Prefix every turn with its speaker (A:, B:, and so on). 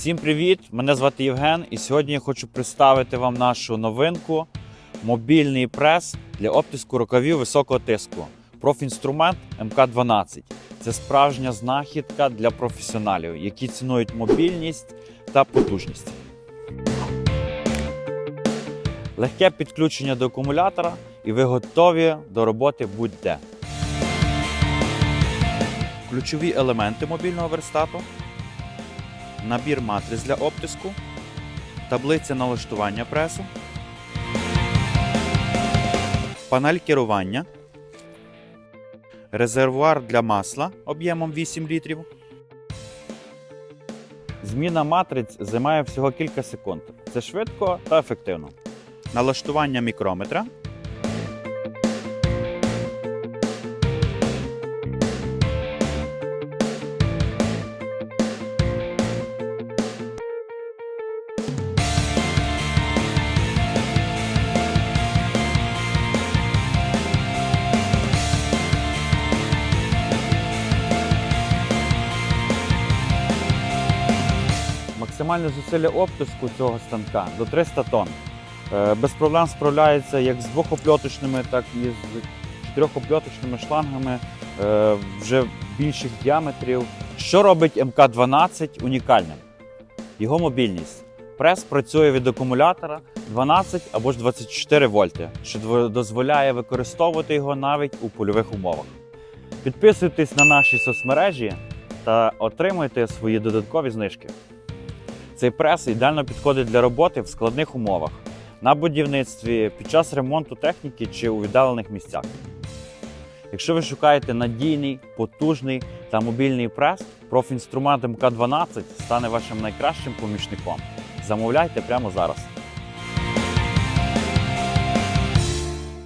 A: Всім привіт! Мене звати Євген, і сьогодні я хочу представити вам нашу новинку мобільний прес для обтиску рукавів високого тиску. Профінструмент МК-12. Це справжня знахідка для професіоналів, які цінують мобільність та потужність. Легке підключення до акумулятора, і ви готові до роботи будь-де. Ключові елементи мобільного верстату набір матриць для обтиску, таблиця налаштування пресу, панель керування, резервуар для масла об'ємом 8 літрів. Зміна матриць займає всього кілька секунд. Це швидко та ефективно. Налаштування мікрометра. Максимальне зусилля обтиску цього станка до 300 тонн. Е, Без проблем справляється як з двохопльоточними, так і з чотирьохопльоточними шлангами е, вже більших діаметрів. Що робить МК-12 унікальним? Його мобільність. Прес працює від акумулятора 12 або ж 24 вольти, що дозволяє використовувати його навіть у польових умовах. Підписуйтесь на наші соцмережі та отримуйте свої додаткові знижки. Цей прес ідеально підходить для роботи в складних умовах на будівництві, під час ремонту техніки чи у віддалених місцях. Якщо ви шукаєте надійний, потужний та мобільний прес, профінструмент МК-12 стане вашим найкращим помічником. Замовляйте прямо зараз.